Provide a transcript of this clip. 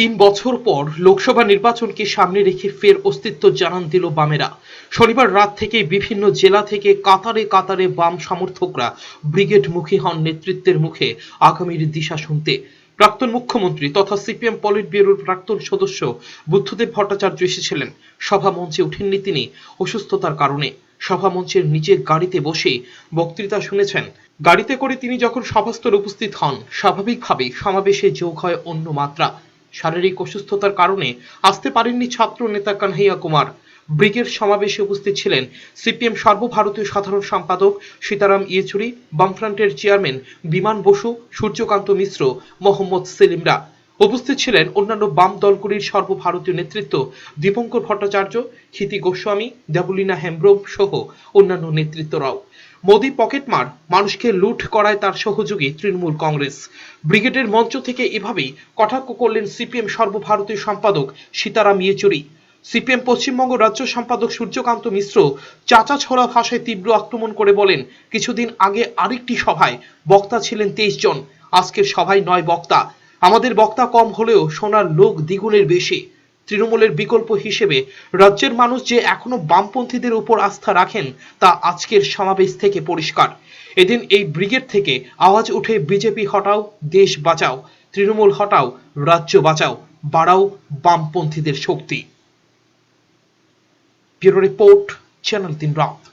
তিন বছর পর লোকসভা নির্বাচনকে সামনে রেখে ফের অস্তিত্ব জানান দিল বামেরা। শনিবার রাত থেকে বিভিন্ন জেলা থেকে কাতারে কাতারে বাম সমর্থকরা ব্রিগেড মুখী হন নেতৃত্বের মুখে আগামীর দিশা শুনতে। প্রাক্তন মুখ্যমন্ত্রী তথা সিপিএম পলিট ব্যুরোর প্রাক্তন সদস্য বুদ্ধদেব ভট্টাচার্য এসেছিলেন। সভা মঞ্চে ওঠেননি তিনি অসুস্থতার কারণে। সভা মঞ্চের নিচে গাড়িতে বসে বক্তৃতা শুনেছেন। গাড়িতে করে তিনি যখন সভাস্থলে উপস্থিত হন, স্বাভাবিকভাবেই সমাবেশে যোগ হয় অন্য মাত্রা। শারীরিক অসুস্থতার কারণে আসতে পারেননি ছাত্র নেতা কানহাইয়া কুমার। ব্রিগেড সমাবেশে উপস্থিত ছিলেন সিপিএম সর্বভারতীয় সাধারণ সম্পাদক সীতারাম ইয়েচুরি, বামফ্রন্টের চেয়ারম্যান বিমান বসু, সূর্যকান্ত মিশ্র, মোহাম্মদ সেলিমরা। উপস্থিত ছিলেন অন্যান্য বাম দলগুলির সর্বভারতীয় নেতৃত্ব দীপঙ্কর ভট্টাচার্য, ক্ষিতি গোস্বামী, দেবলীনা হেমব্রম সহ অন্যান্য নেতৃত্বরাও। মোদি পকেটমার মানুষকে লুট করায় তার সহযোগী তৃণমূল কংগ্রেস। ব্রিগেডের মঞ্চ থেকে এভাবেই কটাক্ষ করলেন সিপিএম সর্বভারতীয় সম্পাদক সীতারাম ইয়েচুরি। সিপিএম পশ্চিমবঙ্গ রাজ্য সম্পাদক সূর্যকান্ত মিশ্র চাচা ছড়া ভাষায় তীব্র আক্রমণ করে বলেন, কিছুদিন আগে আরেকটি সভায় বক্তা ছিলেন তেইশ জন। আজকের সভায় নয় বক্তা। আমাদের বক্তা কম হলেও শোনার লোক দ্বিগুণের বেশি। তৃণমূলের বিকল্প হিসেবে রাজ্যের মানুষ যে এখনও বামপন্থীদের উপর আস্থা রাখেন তা আজকের সমাবেশ থেকে পরিষ্কার। এদিন এই ব্রিগেড থেকে আওয়াজ উঠে বিজেপি হটাও, দেশ বাঁচাও, তৃণমূল হটাও, রাজ্য বাঁচাও, বাড়াও বামপন্থীদের শক্তি। ব্যুরো রিপোর্ট, চ্যানেল তিন রাত।